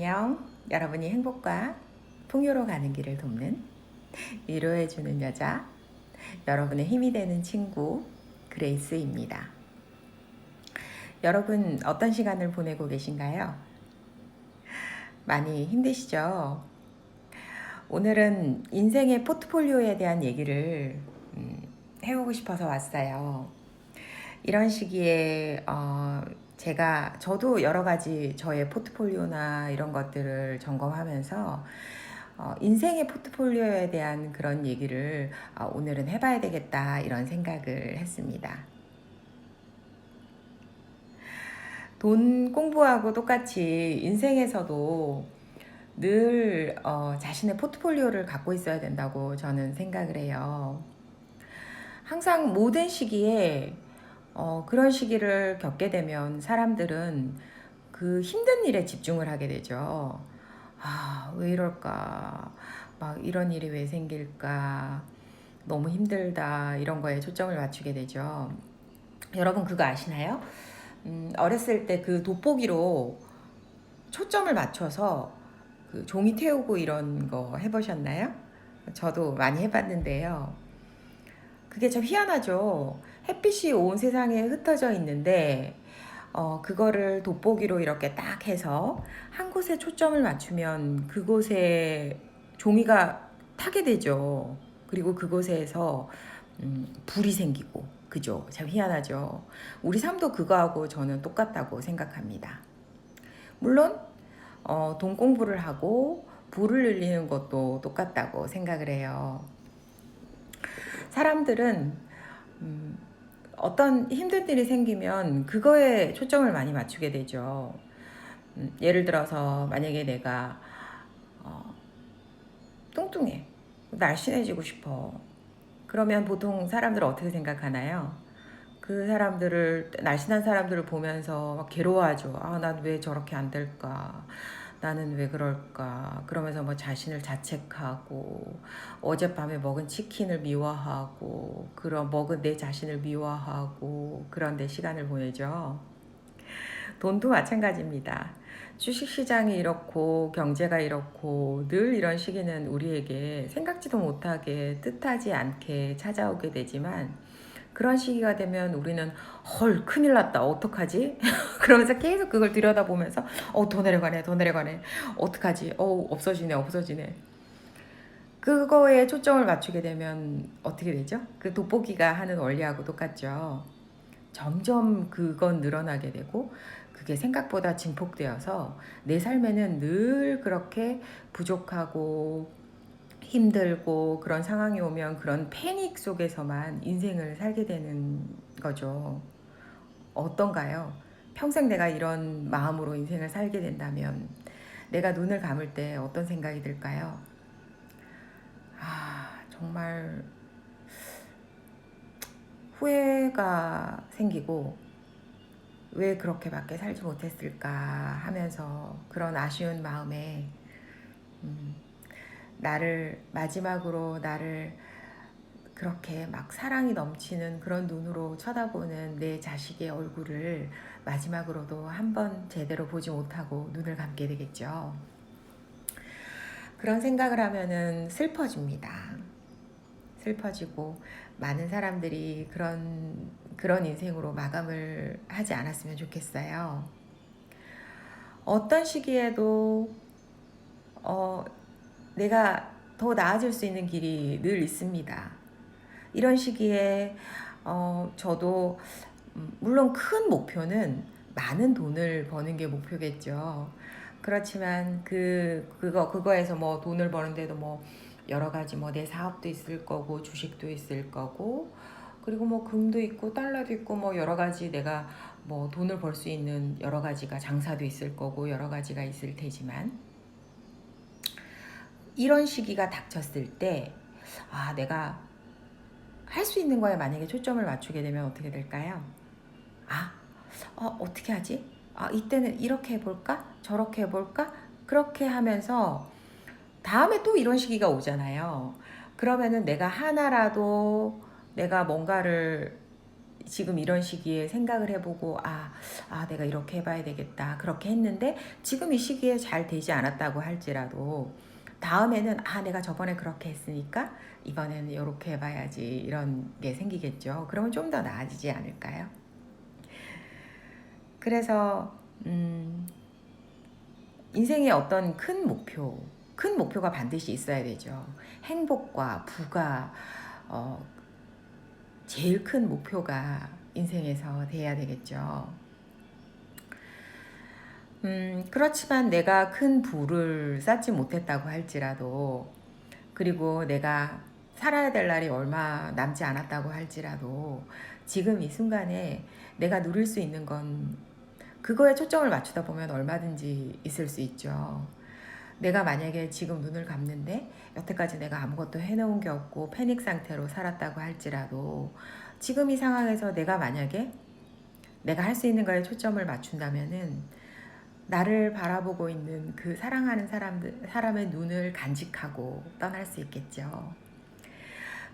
안녕. 여러분이 행복과 풍요로 가는 길을 돕는 위로해주는 여자, 여러분의 힘이 되는 친구, 그레이스입니다. 여러분, 어떤 시간을 보내고 계신가요? 많이 힘드시죠? 오늘은 인생의 포트폴리오에 대한 얘기를 음, 해보고 싶어서 왔어요. 이런 시기에 어, 제가 저도 여러 가지 저의 포트폴리오나 이런 것들을 점검하면서 어, 인생의 포트폴리오에 대한 그런 얘기를 어, 오늘은 해봐야 되겠다 이런 생각을 했습니다. 돈 공부하고 똑같이 인생에서도 늘 어, 자신의 포트폴리오를 갖고 있어야 된다고 저는 생각을 해요. 항상 모든 시기에 어, 그런 시기를 겪게 되면 사람들은 그 힘든 일에 집중을 하게 되죠. 아, 왜 이럴까? 막 이런 일이 왜 생길까? 너무 힘들다. 이런 거에 초점을 맞추게 되죠. 여러분 그거 아시나요? 음, 어렸을 때 그 돋보기로 초점을 맞춰서 그 종이 태우고 이런 거 해보셨나요? 저도 많이 해봤는데요. 그게 참 희한하죠. 햇빛이 온 세상에 흩어져 있는데, 어, 그거를 돋보기로 이렇게 딱 해서 한 곳에 초점을 맞추면 그곳에 종이가 타게 되죠. 그리고 그곳에서 음, 불이 생기고, 그죠? 참 희한하죠. 우리 삶도 그거하고 저는 똑같다고 생각합니다. 물론, 어, 돈 공부를 하고 불을 늘리는 것도 똑같다고 생각을 해요. 사람들은 음, 어떤 힘든 일이 생기면 그거에 초점을 많이 맞추게 되죠. 음, 예를 들어서 만약에 내가 어, 뚱뚱해, 날씬해지고 싶어. 그러면 보통 사람들은 어떻게 생각하나요? 그 사람들을 날씬한 사람들을 보면서 막 괴로워하죠. 아, 난 왜 저렇게 안 될까? 나는 왜 그럴까? 그러면서 뭐 자신을 자책하고 어젯밤에 먹은 치킨을 미워하고 그런 먹은 내 자신을 미워하고 그런 데 시간을 보내죠. 돈도 마찬가지입니다. 주식시장이 이렇고 경제가 이렇고 늘 이런 시기는 우리에게 생각지도 못하게 뜻하지 않게 찾아오게 되지만 그런 시기가 되면 우리는 헐 큰일 났다. 어떡하지? 그러면서 계속 그걸 들여다보면서 어더 내려가네 더 내려가네. 어떡하지? 어 없어지네 없어지네. 그거에 초점을 맞추게 되면 어떻게 되죠? 그 돋보기가 하는 원리하고 똑같죠. 점점 그건 늘어나게 되고 그게 생각보다 증폭되어서 내 삶에는 늘 그렇게 부족하고 힘들고 그런 상황이 오면 그런 패닉 속에서만 인생을 살게 되는 거죠. 어떤가요? 평생 내가 이런 마음으로 인생을 살게 된다면 내가 눈을 감을 때 어떤 생각이 들까요? 아, 정말 후회가 생기고 왜 그렇게밖에 살지 못했을까 하면서 그런 아쉬운 마음에 음, 나를 마지막으로 나를 그렇게 막 사랑이 넘치는 그런 눈으로 쳐다보는 내 자식의 얼굴을 마지막으로도 한 번 제대로 보지 못하고 눈을 감게 되겠죠. 그런 생각을 하면은 슬퍼집니다. 슬퍼지고 많은 사람들이 그런 그런 인생으로 마감을 하지 않았으면 좋겠어요. 어떤 시기에도 어, 내가 더 나아질 수 있는 길이 늘 있습니다. 이런 시기에 어, 저도 음, 물론 큰 목표는 많은 돈을 버는 게 목표겠죠. 그렇지만 그 그거 그거에서 뭐 돈을 버는데도 뭐 여러 가지 뭐 내 사업도 있을 거고 주식도 있을 거고 그리고 뭐 금도 있고 달러도 있고 뭐 여러 가지 내가 뭐 돈을 벌 수 있는 여러 가지가 장사도 있을 거고 여러 가지가 있을 테지만 이런 시기가 닥쳤을 때, 아, 내가 할 수 있는 거에 만약에 초점을 맞추게 되면 어떻게 될까요? 아, 어, 어떻게 하지? 아, 이때는 이렇게 해볼까? 저렇게 해볼까? 그렇게 하면서 다음에 또 이런 시기가 오잖아요. 그러면은 내가 하나라도 내가 뭔가를 지금 이런 시기에 생각을 해보고 아, 아 내가 이렇게 해봐야 되겠다 그렇게 했는데 지금 이 시기에 잘 되지 않았다고 할지라도 다음에는 아 내가 저번에 그렇게 했으니까 이번에는 이렇게 해봐야지 이런 게 생기겠죠. 그러면 좀 더 나아지지 않을까요? 그래서 음, 인생의 어떤 큰 목표, 큰 목표가 반드시 있어야 되죠. 행복과 부가 어, 제일 큰 목표가 인생에서 돼야 되겠죠. 음, 그렇지만 내가 큰 부를 쌓지 못했다고 할지라도, 그리고 내가 살아야 될 날이 얼마 남지 않았다고 할지라도, 지금 이 순간에 내가 누릴 수 있는 건 그거에 초점을 맞추다 보면 얼마든지 있을 수 있죠. 내가 만약에 지금 눈을 감는데 여태까지 내가 아무것도 해놓은 게 없고 패닉 상태로 살았다고 할지라도 지금 이 상황에서 내가 만약에 내가 할 수 있는 거에 초점을 맞춘다면은 나를 바라보고 있는 그 사랑하는 사람들, 사람의 눈을 간직하고 떠날 수 있겠죠.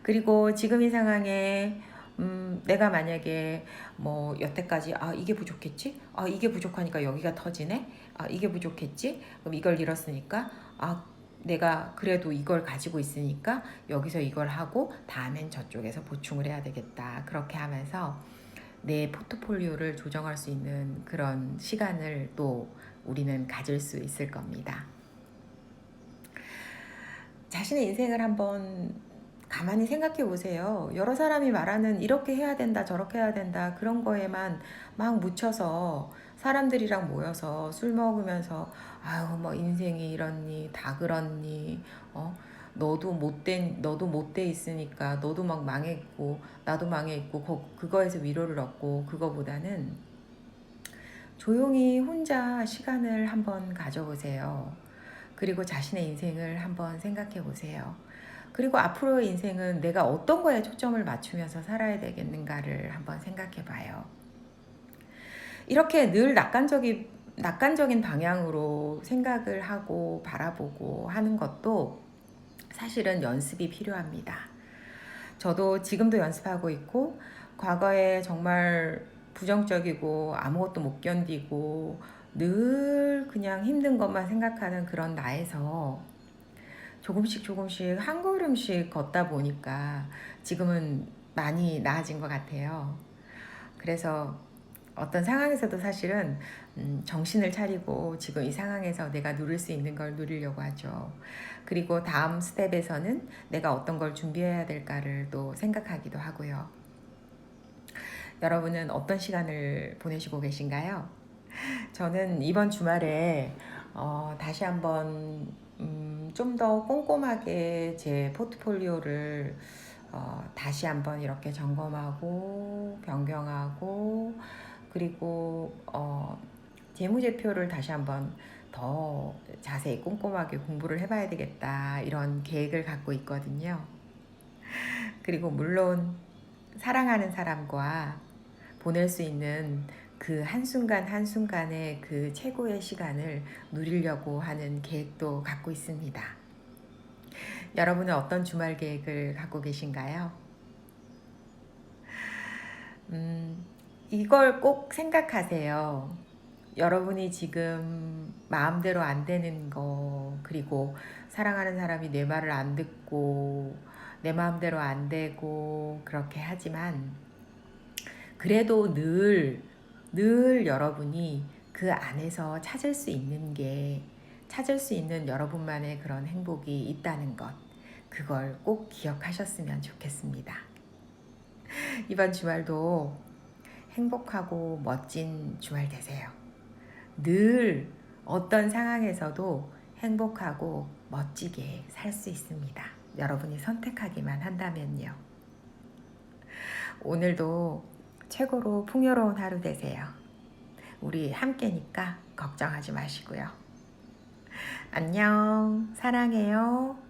그리고 지금 이 상황에 음, 내가 만약에 뭐 여태까지 아 이게 부족했지? 아 이게 부족하니까 여기가 터지네? 아 이게 부족했지? 그럼 이걸 잃었으니까 아 내가 그래도 이걸 가지고 있으니까 여기서 이걸 하고 다음엔 저쪽에서 보충을 해야 되겠다. 그렇게 하면서 내 포트폴리오를 조정할 수 있는 그런 시간을 또 우리는 가질 수 있을 겁니다. 자신의 인생을 한번 가만히 생각해 보세요. 여러 사람이 말하는 이렇게 해야 된다, 저렇게 해야 된다, 그런 거에만 막 묻혀서 사람들이랑 모여서 술 먹으면서 아유, 뭐 인생이 이렇니, 다 그렇니, 어? 너도 못된, 너도 못돼 있으니까 너도 막 망했고, 나도 망했고, 그, 그거에서 위로를 얻고, 그거보다는 조용히 혼자 시간을 한번 가져보세요. 그리고 자신의 인생을 한번 생각해 보세요. 그리고 앞으로의 인생은 내가 어떤 거에 초점을 맞추면서 살아야 되겠는가를 한번 생각해 봐요. 이렇게 늘 낙관적인, 낙관적인 방향으로 생각을 하고 바라보고 하는 것도 사실은 연습이 필요합니다. 저도 지금도 연습하고 있고, 과거에 정말 부정적이고 아무것도 못 견디고 늘 그냥 힘든 것만 생각하는 그런 나에서 조금씩 조금씩 한 걸음씩 걷다 보니까 지금은 많이 나아진 것 같아요. 그래서 어떤 상황에서도 사실은 음, 정신을 차리고 지금 이 상황에서 내가 누릴 수 있는 걸 누리려고 하죠. 그리고 다음 스텝에서는 내가 어떤 걸 준비해야 될까를 또 생각하기도 하고요. 여러분은 어떤 시간을 보내시고 계신가요? 저는 이번 주말에 어, 다시 한번 음, 좀 더 꼼꼼하게 제 포트폴리오를 어, 다시 한번 이렇게 점검하고 변경하고 그리고 어, 재무제표를 다시 한번 더 자세히 꼼꼼하게 공부를 해봐야 되겠다 이런 계획을 갖고 있거든요. 그리고 물론 사랑하는 사람과 보낼 수 있는 그 한순간 한순간의 그 최고의 시간을 누리려고 하는 계획도 갖고 있습니다. 여러분은 어떤 주말 계획을 갖고 계신가요? 음, 이걸 꼭 생각하세요. 여러분이 지금 마음대로 안 되는 거, 그리고 사랑하는 사람이 내 말을 안 듣고, 내 마음대로 안 되고, 그렇게 하지만, 그래도 늘, 늘 여러분이 그 안에서 찾을 수 있는 게, 찾을 수 있는 여러분만의 그런 행복이 있다는 것. 그걸 꼭 기억하셨으면 좋겠습니다. 이번 주말도 행복하고 멋진 주말 되세요. 늘 어떤 상황에서도 행복하고 멋지게 살 수 있습니다. 여러분이 선택하기만 한다면요. 오늘도 최고로 풍요로운 하루 되세요. 우리 함께니까 걱정하지 마시고요. 안녕. 사랑해요.